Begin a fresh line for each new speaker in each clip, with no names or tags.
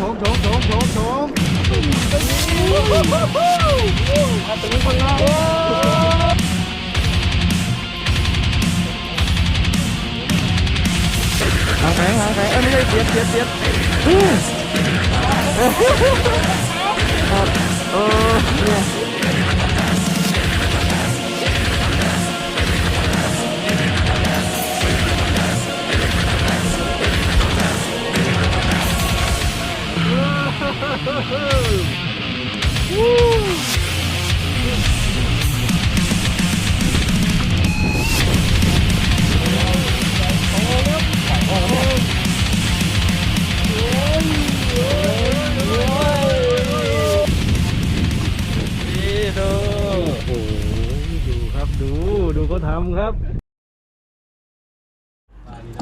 ชงชงชงชงชม
มาถึงพังงา
หางแขงหางแขงเอ้ยไม่ใช่เสียดเสียดเสียดเออเนี่ย นี่ดูโอ้โหดูครับดูดูเขาทำครับ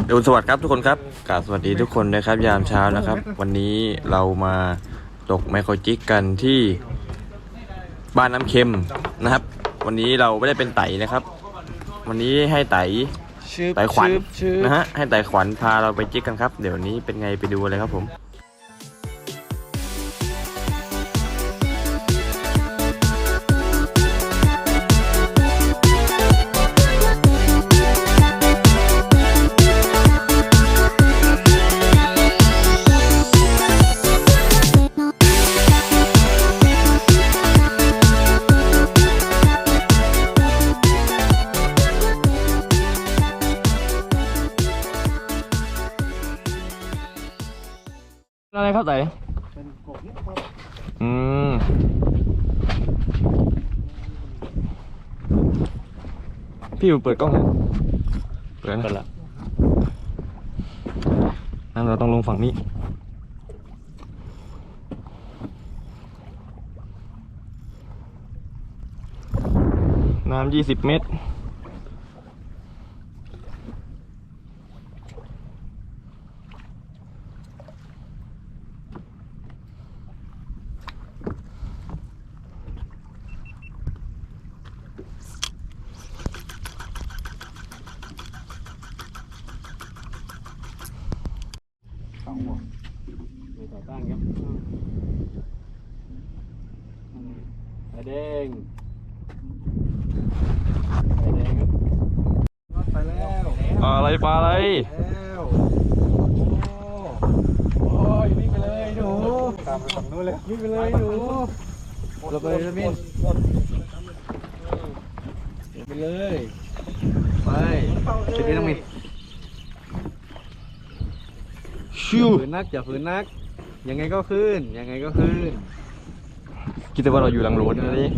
อรุณสวัสดิ์ครับทุกคนครับกราบสวัสดีทุกคนนะครับ ยามเช้านะครับ วันนี้เรามาตกไมโครจิกกันที่บ้านน้ำเค็มนะครับ วันนี้เราไม่ได้เป็นไต่นะครับ วันนี้ให้ไต่
ชืบ
ไต่ขวัญ
ชืบชืบ
นะฮะให้ไต่ขวัญพาเราไปจิกกันครับ เดี๋ยวนี้เป็นไงไปดูเลยครับผม
อะไรครับไต่อืมพี่อยู่เปิดกล้องเลยเปิดนะ นั่นเราต้องลงฝั่งนี้ น้ำยี่สิบเมตร
ไม่ต่อต้านครับไอแดงไอแดงครับไปแล้ว
ปลา อะไรปลาอะไร
แล้วโอ้ยวิ่งไปเลยหนูตามไปฝั่งนู้นเลยวิ่งไปเลยหนู
เราไปเลยมิน
ไปเลย
ไปจุดนี้ต้องมินชิ
อย่าวฝืนนักอย่าฝืนนัก ยังไงก็ขึ้นยังไงก็ขึ้น
คิดว่าเราอยู่หลังโรถนะนี่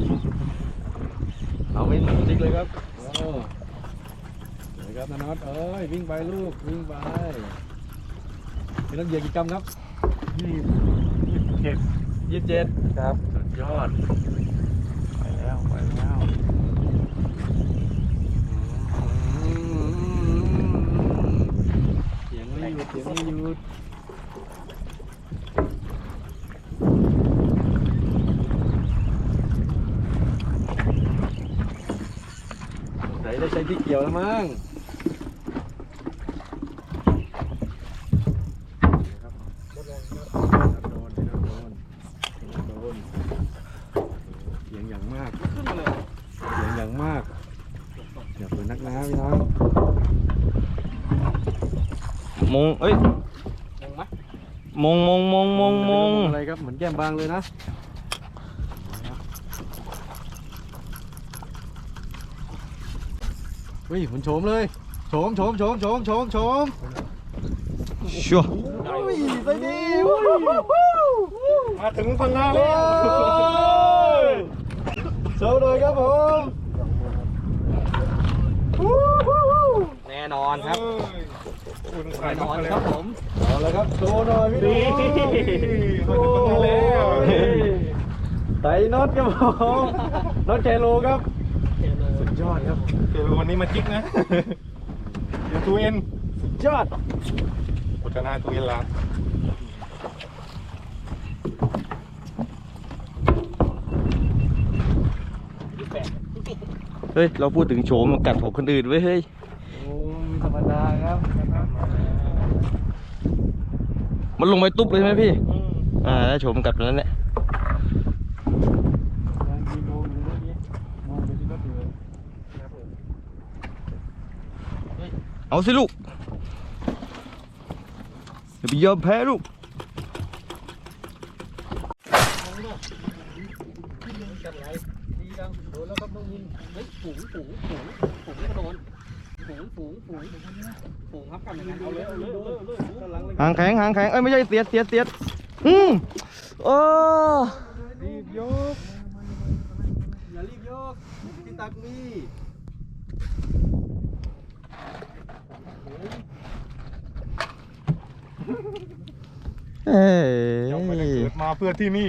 เอาไม่จิกเลยครับโอ้เลย ครับนาน็อตเอ้ยวิ่งไปลูกวิ่งไปมีน้ำเหยียดกี่กรัมครับยี่สิบเจ็ดยี่สิบเจ็ดครับสุดยอดไปแล้วไปแล้วเสียงไม่หยุดเสียงไม่หยุดใส่ได้ใช้ที่เกี่ยวแล้วมั้งโดนโดนโดนโดนเสียงอย่างมากเสียงอย่างมากอย่าเปิดนักน้ำพี่น้อง
มงเอ้ยมงมงมงมงมง
อะไรครับเหมือนแก้มบางเลยนะเฮ้ยมันโฉมเลยโฉมโฉมโฉมโฉมโฉมโฉม
ชัว
อุ้ยไปดิ
มาถึงพังงา
โอ้ยโชว์เลยครับผม
แน่นอนครับ
แน่นอนครับผมเอาละครับโชว์หน่อยพี่น้อง
โอ้โห
ไต่น็อตครับผมน็อตแคโลครับสุดยอดครับ
เดี๋ยววันนี้มาจิกนะเดี๋ยวตูเอ็น
สุดยอด
กดนาตูเอ็นลา
เฮ้ย เราพูดถึงโฉมมันกัดของคนอื่นไว้ยเฮ้ย
โอ้ยธรรมดาครับ
มันลงไปตุ๊บเลยไหมพี่
โอ่า
ได้ชมกับนั้นแหละ
การยิงโดนอยู่เมื่อกี้มองไปที่รถอยู่เลยครับผม
เอาสิลูกอย่าไปยอมแพ้ลูก
จัดไรดีดังโดนแล้วครับน้องยินเฮ้ยฝูงฝูงฝูงฝูงก็โดน ฝูงฝูงฝูงฝูงครับกันยังไงเอาเลยเอาเลยเอาเลยเอาเลยด้านหลังเลย
หางแข็งหางแข็งเอ้ยไม่ใช่เสียดเสียดเสียดอืมโอ้
รีบยก
อย่ารีบยกพี่ตักมี
เอ้
เจ้าไม่ได้
ย
เกิดมาเพื่อที่นี่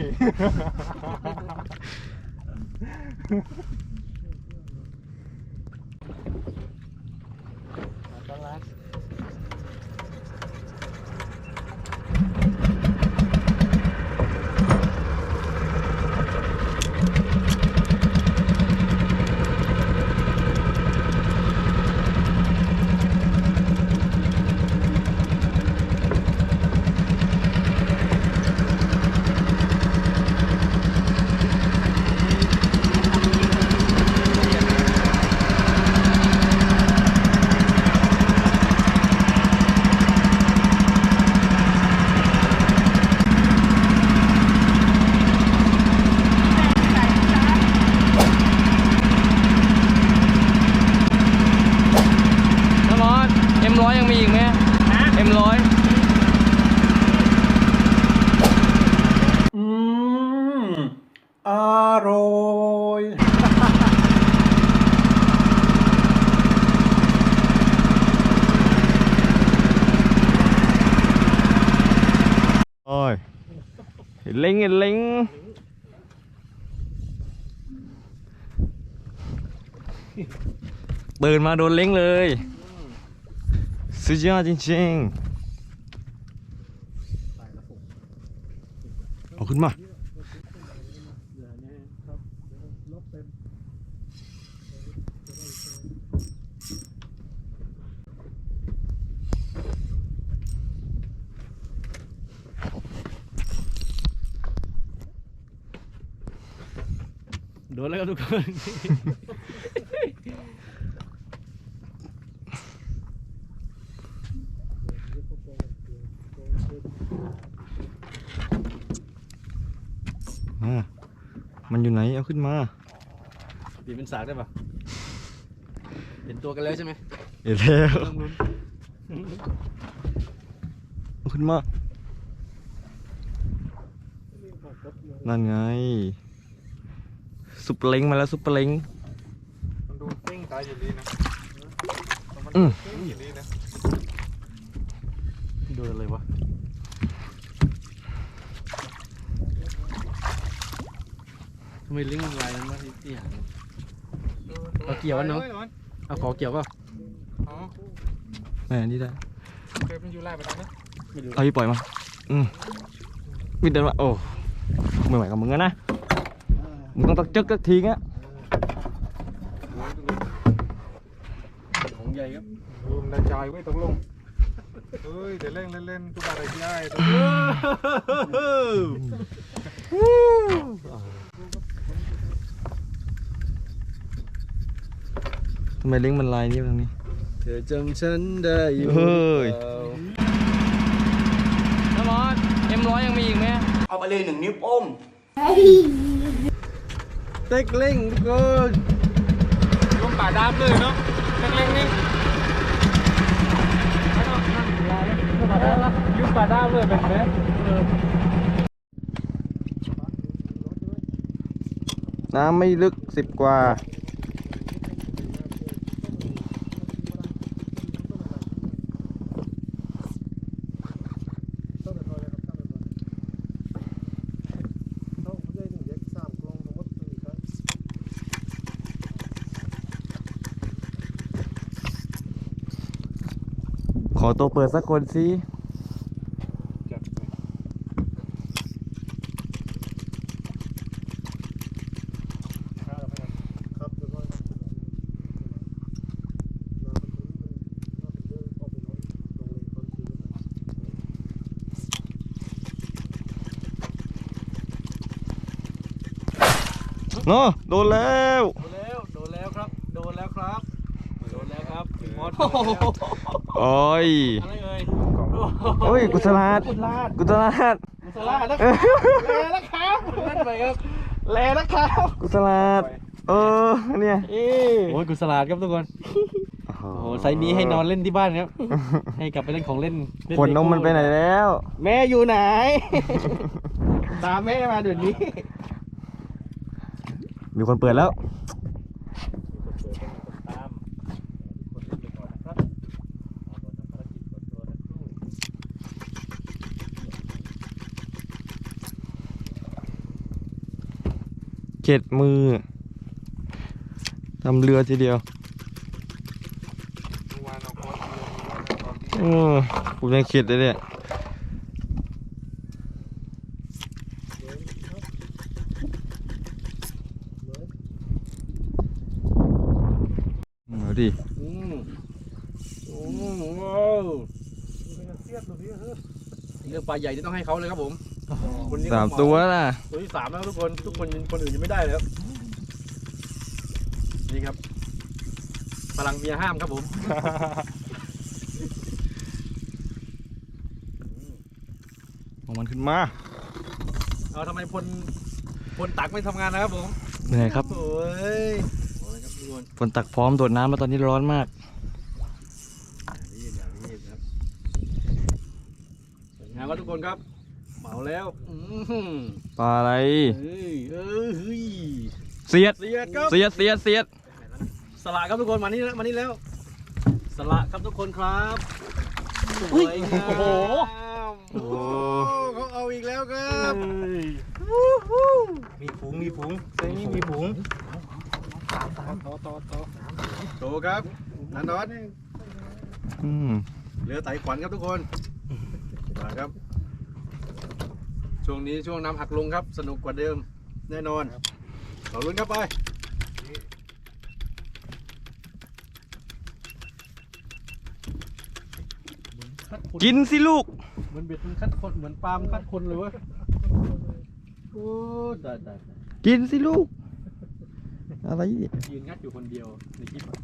น้ำมอสเอ็มร้อยยังมีอีกไหมเอ็มร้อย
อืมอร่อ ย
โอ้ยเห็นเล็งเห็นเล็งเปิดมาโดนเล็งเลยสุดยอดจริงๆเอาขึ้นมา
โดนแล้วครับทุกคน
อ่ามันอยู่ไหน เอาขึ้นมา
ตีเป็นสากได้ปะเห็นตัวกันแล้วใช่ไหม
เดี๋ยวแล้ว
ต้องลุ้น
เอาขึ้นมา นั่นไง ซุปเปอร์เล้งมาแล้วซุปเปอร์เล้ง
มันดูเต้งตายอยู่ดีนะแต่มัน
อืม
เต้งอยู่ดีนะ
โดนอะไรวะทำไมลิงก์มันลายนั้นวะที่ที่หางเอาเกี่ยวกันเนอะเอาขอเกี่ยวเปล่า
อ๋อ
แม่นี่ได้
เคยเป็นยูไล่ไปตอนนั้น
ไม่รู้
เอาพี่ปล่อยมา อืมวิดเดินมาโอ้ไม่ไหวกับมึงแล้วนะ มึงต้องตักจึกตักทีงะ
ของใหญ่ครับ
ดูมันได้ใจไว้ยตกลงเฮ้ยเดี๋ยวเล่นเล่น เล่นทุกอะไรที่ได้ตกลง
ทำไมเล้งมันลายนี้ตรงนี้
เธอจำฉันได้อยู่
เฮ้ย
เปล่า
น้ำมอสเอ็มร้อยยังมีอีกไหม
เอาไปเลยหนึ่งนิ้วโป้ง
เต็กเล่งทุกคน
ลงป่าดามเลยเนาะเล็กๆนี่
ยุ่งปลาด้ามเลยเป็นไหม
น้ำไม่ลึกสิบกว่า ตัวเปิดสักคนสิเนาะโดนแล้ว
โอ้
ย
อะไรเอ่ย
โอ้ยกุศลาด
กุศลาด
กุศลาด
กุศลาดนะครับแลนะครับนั่นไปครับแลนะครับ
กุศลาดเออเนี่ย
โอ้ยกุศลาดครับทุกคน
โอ้โห
โอ้โหไซส์นี้ให้นอนเล่นที่บ้านครับ ให้กลับไปเล่นของเล่นเล่
ขนนมมันไปไหนแล้ว
แม่อยู่ไหน ตามแม่มาเดี๋ยวนี้
มีคนเปิดแล้ว เจ็ดมือทำเรือทีเดียว
อือ
ผมยังคิดเลยเนี่ยดิ
เรื่องปลาใหญ่ที่ต้องให้เขาเลยครับผม
สามตัวนะ
สามแล้วทุกคน ทุกคนคนอื่นยังไม่ได้เลยครับ นี่ครับ พลังเมียห้ามครับผม
เอามันขึ้นมา
เอาทำไมพลพลตักไม่ทำงานนะครับผม
เหนื่อยครับ
โอ้ยโอ้ยครับทุกคน
ฝนตักพร้อมโดดน้ำแล้วตอนนี้ร้อนมาก
รีบอย่ารีบครับสวยงามครับทุกคนครับเหมา แล้วอืม
ปลาอะไร
เฮ้ยเอ้ยเฮ้ย
เสียด
เสียดครับ
เสียดเสียดเสียด
สละครับทุกคนมานี่แล้วมานี่แล้ว สละครับทุกคนครับสวยงาม
โอ้โห
โอ้โหเขาเอาอีกแล้วครับ
มีฝูงมีฝูงเซนี่มีฝูง
ต่อต่อต่อโตครับนันนอต
อืม
เรือไต่ขวัญครับทุกคนมาครับ ช่วงนี้ช่วงน้ำหักลงครับ สนุกกว่าเดิมแน่นอนขอลุ้นครับไป
กินสิลูก
เหมือนเบ็ดมันคัดคนเหมือนปลามนคัดคนเลยเว้ยโอ้ได้ได้ได้
กินสิลูก อะไรเนี่ย
ยืนงัดอยู่คนเดียวในคลิปอะ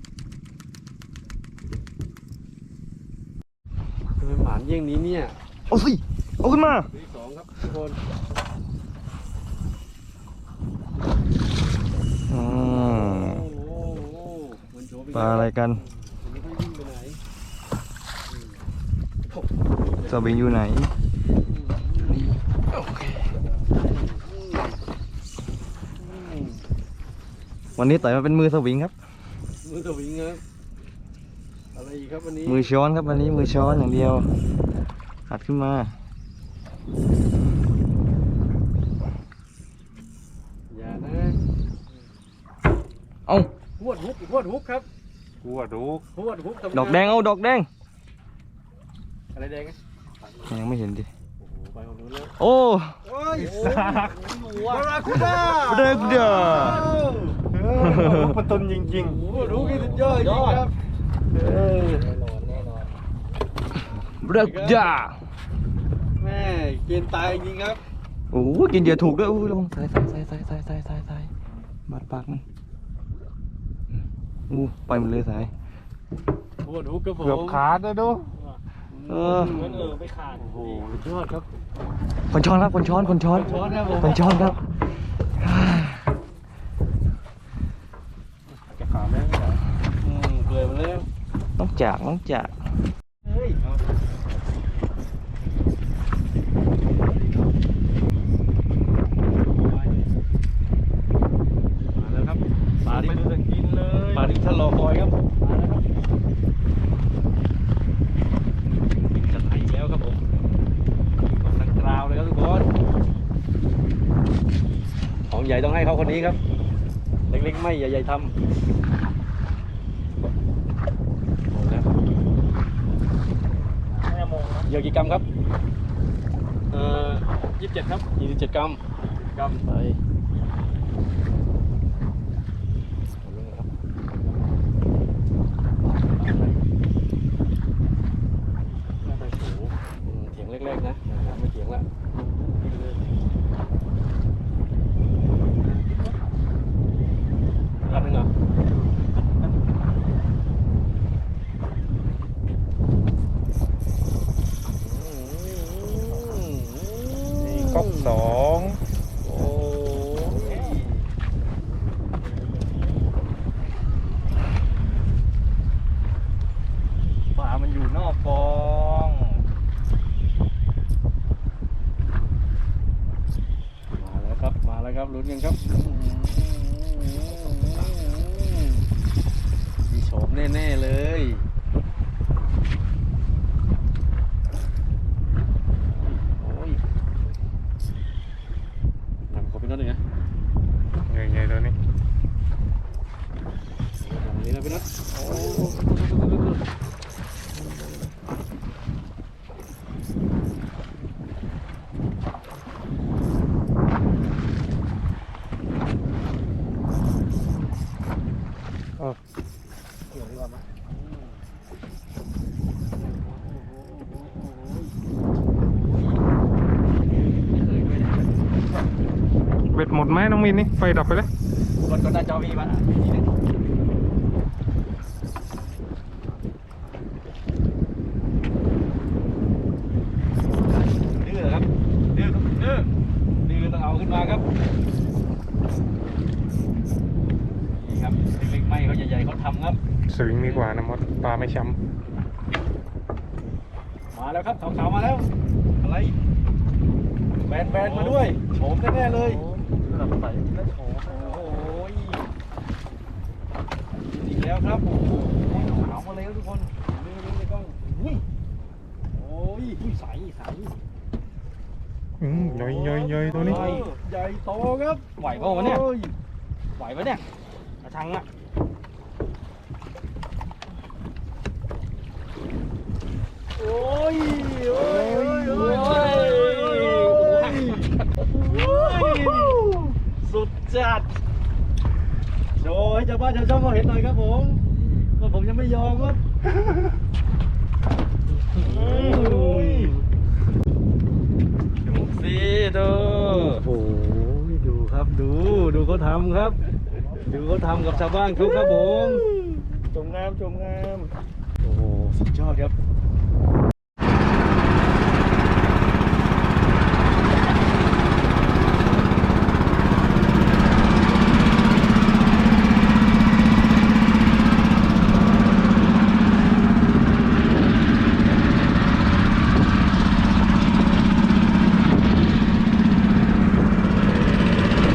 ทำไมหมานเยี่ยงนี้เนี่ย
เอาสิ เอาขึ้นมา
ตัวที่สองครับทุกคน
อืม
โอ้โหโอ้โหมันโชว์ป
ปลาอะไรกัน
มันไม่ค่อยวิ่งไปไหน
สวิงอยู่ไหนวันนี้ต่อยมาเป็นมือสวิงครับ
มือตัววิ่งครับ อะไรอีกครับวันนี้
มือช้อนครับวันนี้มือช้อนอย่างเดียวหัดขึ้นมา
อย่า หัวดฮุกครับ
กูว่ารู้
หัวดฮุก
ดอกแดงเอาดอกแดง
อะไรแดงอะ
ยังไม่เห็นดิ
โอ้โหไปตรงนู้นเลย
โอ้
โอ้ยบาราคูด้า
เด็กเด้อ
ประตุนจริง
โอ้โหรู้กสุดยอดจริงครับเอแน่นอนแน่นอน
เด็กเด้า
แม่กินตายจริงครับ
โอ้โกินเยอะถูกด้วยอุ้ยลงใส่ใส่ใส่ใส่ใส่ใส่ใส่บาดปากมัน อู้ไปหมดเลยสาย
หวดฮุกครับผ
ๆ
ม
เกือบขาดนะดู
เออ
เหมือนเออไม่ขาดโอ้โหสุดยอดครับ
คนช้อนครับคนช้อนคนช้อน
ช้อนครับผม
คนช้อนครับ
จะขาดแล้ว
อืมเกลือมาแล้ว
น้องจากน้องจาก
เฮ้ยมาแล้วครับปลาที่
ไม่จะกินเลย
ปลาที่ทะเลาะคอยครับมาแล้วครับจะไถแล้วครับผมกำลังกราวเลยครับทุกคนของ ใหญ่ต้องให้เขาคนนี้ครับ เล็กๆไม่ใหญ่ๆทำโอ้แล้วเหยื่อกี่กรัมครับเอ่อยี่สิบเจ็ดครับยี่สิบเจ็ดกรัมกรัมไปเอาลงเลยครับน่าจะถูอืมเถียงเล็กๆนะนะครับไม่เถียงละกินเลย นอกฟอง มาแล้วครับ มา แล้วครับลุ้นกันครับมีโฉมแน่ ๆ เลย โอ้ยนำขอพี่น็อตหนึ่งนะ
ใหญ่ๆตัวนี้
ตรงนี้นะพี่น็อตโอ้ เกี่ยวดีกว่ามั้ย
เบ็ดหมดไหมน้องมินนี่ไฟดับไปเลย
กดก็น่าจะมีบ้าอะทีนึงดื้อเหรอครับดื้อดื้อดื้อต้องเอาขึ้นมาครับนี่ครับเล็กๆไม่เขาใหญ่ๆเขาทำครับ
สวิงดีกว่านะมดป ลาไม่ช้
มาแล้วครับขาวๆมาแล้ว อะไรแบนแบนๆมาด้วยโฉมแน่ๆเลยำ
ระดับใสและโฉม
โอ้ยอีกแล้วครับโอ้โหขาวมาเลยครับทุกคนดูดูในกล้องอุ้ยโอ้ยอุ้ยใสใส
อืมย่อยย่อยย่อยตัวนี้
ใหญ่ใหญ่โตครับไหวเปล่าวะเนี่ยไหวปะเนี่ยกระชังอะโอ้ยโอ้ยโอ้ยโอ้ยโอ้ยสุด จัดโชว์ให้ชาวบ้านชาวช่องเขาเห็นหน่อยครับผมว่าผมยังไม่ยอมครับโอ้ย
สิดู
โอ้โหดูครับดู ดูเขาทำครับ ดูเขาทำกับชาวบ้านเขาครับผม
ชมงามชมงาม
โอ้โหสุดยอดครับ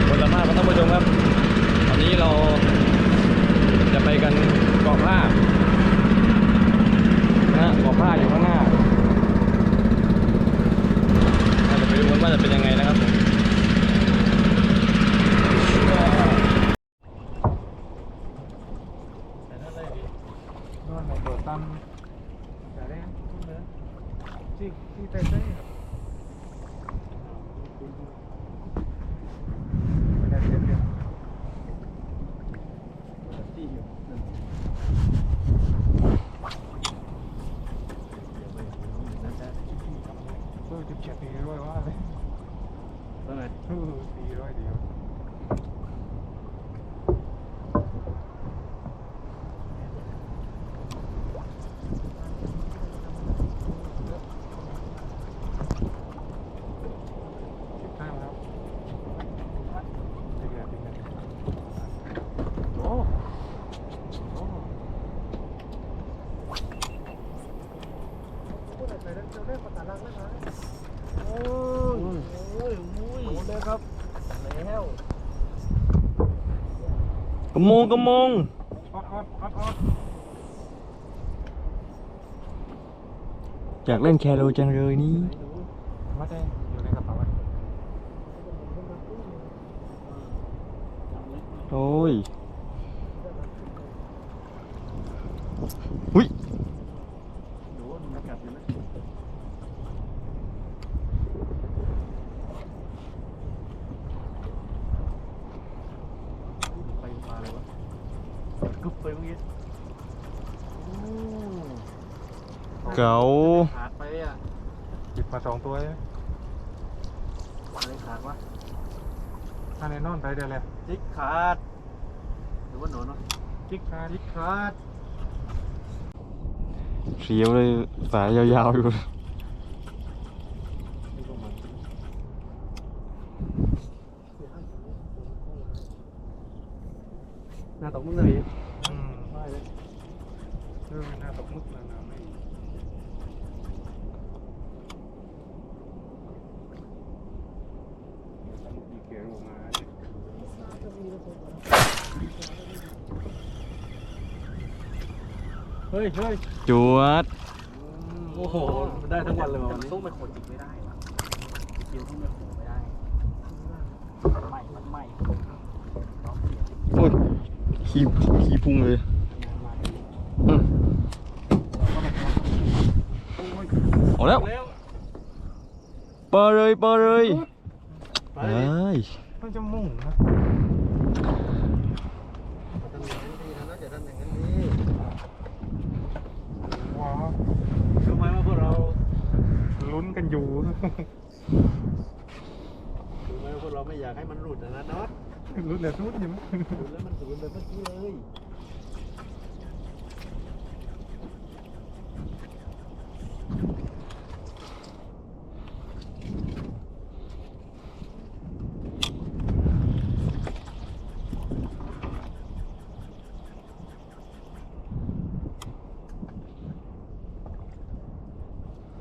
คนละมากครับท่านผู้ชมครับ ตอนนี้เราจะไปกันเกาะผ้านะฮะเกาะผ้าอยู่ข้างหน้าเราจะไปดูกันว่าจะเป็นยังไงนะครับผม
นอนโดดตั้มอย่าได้ทุกเนื้อที่ที่เต้นได้ครับไม่ได้เสียเปรียบ เออจุดเช็ดดีด้วยว่าเลย
ว่าไง
เออดีด้วยดีด้วยสิบห้าแล้วดีเลยดีเลยโอ้โอ้พูดอะไรได้ เราได้ภาษาลังแล้วนะ
โอ้ยโอ้ยโอ้ยโดนเลยครับแล้ว
กระมงกระมง
ออดออดออดออด
อยากเล่นแคโรจังเลยนี่
ว่าได้อยู่ในกระเป๋าอะ
โอ้ย
โดนอากาศอยู่นะไปมาเลยวะกึบไปเมื่อกี้โอ้
เก๋า
ขาดไปอะ
หยิบมาสองตัวเลย
อะไรขาดวะ
ถ้าในนอนไปเดี๋ยวเลย
จิกขาดหรือว่าหนอนวะ
จิกขาด
จิกขาด
เสียวเลยสายยาวๆอยู่
หน้าตกมึงเลย
อืม
ไม่เลย
เออหน้าตกมึกนะนะไม่ มาเฮ้ยเฮ้ย
จวด
โอ้โห ได้ทั้งวันเลยวันนี้
สู้ไมโครจิกไม่ได้ว่ะสกิลสู้ไมโครไม่ได้ใหม่มันใหม่
โอ้ยขี้ขี้พุ่งเลยอืมเอาแล้ว
แล้ว
เปิดเลยเปิดเลย
ไป
เฮ้ย
ต้องจะมุ่งนะ
อย่าทำอย่างนั้นดีนะอย่าทำอย่างนั้นดี
ว้าว
รู้ไหมว่าพวกเรา
ลุ้นกันอยู่
รู้ไหมว่าพวกเราไม่อยากให้มันหลุดนะนะน็อต
ลุ้นเหลือทุกอยู่มั้ย
หลุดแล้วมันสูญแบบเมื่อกี้เลย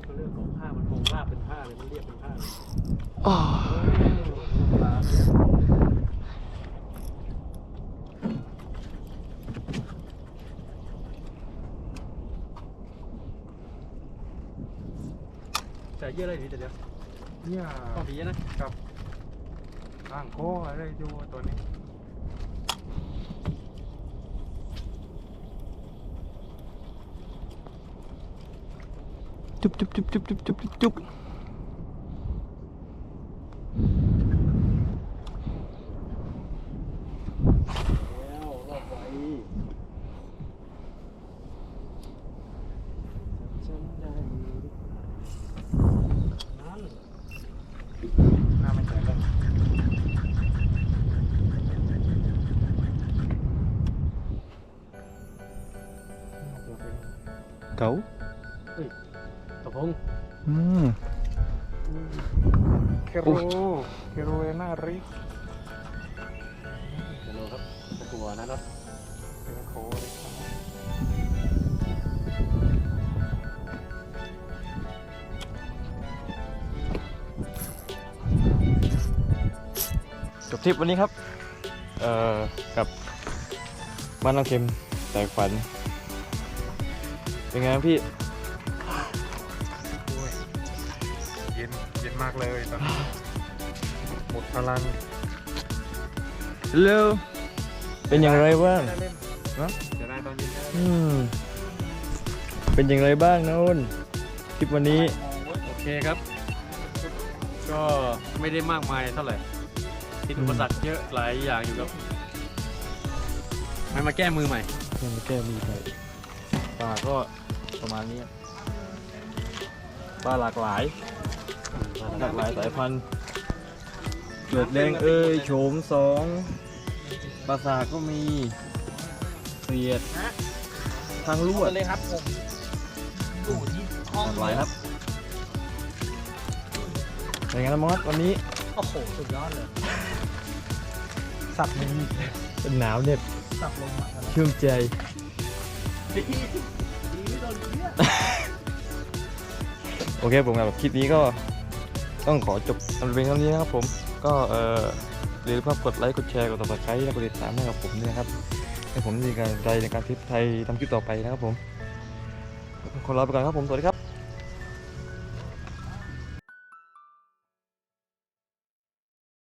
ก็เรื่องของผ้ามันคงลาบเป็นผ้าเลยมันเรียบเป็นผ้าเลย
อ้าว
ใส่ เยอะเลยดีแต่เดียว
เนี่ย
ต้องผีนะ
กับอ่างโค้อะไรอยู่ตัวนี้
จุ๊บจุ๊บจุ๊บจุ๊บจุ๊บจุ๊บจุ๊บ
โรเคโรเอน่าริก
เดี๋ยวเราครับตะกัวนะน็อต
เป็นโคเลยครับ
จบทริปวันนี้ครับ เอ่อ กับบ้านน้องเค็มแตกฝัน เป็นไงครับพี่
มากเลยตอนนี้หมดพลัง
เร็วเป็นอย่างไรบ้าง
ได้เล่น
ฮะ
จะได้ตอนเย็นได้
อืม เป็นอย่างไรบ้างนะอ้นทริปวันนี้
โอเคครับ ก็ไม่ได้มากมายเท่าไหร่ติดอุปสรรคเยอะหลายอย่างอยู่ครับไม่มาแก้มือใหม่
ยังไม่แก้มีไปปลาก็ประมาณนี้ปลาหลากหลาย หลากหลายสายพันธุ์เกิดแดงเอ้ยโฉมสองปลาสากก็มีเสียด ทางลวด
เลยครับผมอยู่ที่ห้อง
หลากหลายครับเป็นไงนะมอสวันนี้
โอ้โห สุดยอดเลย สับมัน
เป็นหนาวเหน็บ
สับลงมาแล้ว
ชื่นใจโอเคผมกับคลิปนี้ก็ ต้องขอจบอันเป็นเท่านี้นะครับผมก็เอออลืมกดไลค์กดแชร์กดติดตามและกดติดตามให้กับผมด้วยนะครับให้ผมมีกำลังใจในการทิปไทยทำคลิปต่อไปนะครับผมขอลาไปก่อนครับผมสวัสดีครับ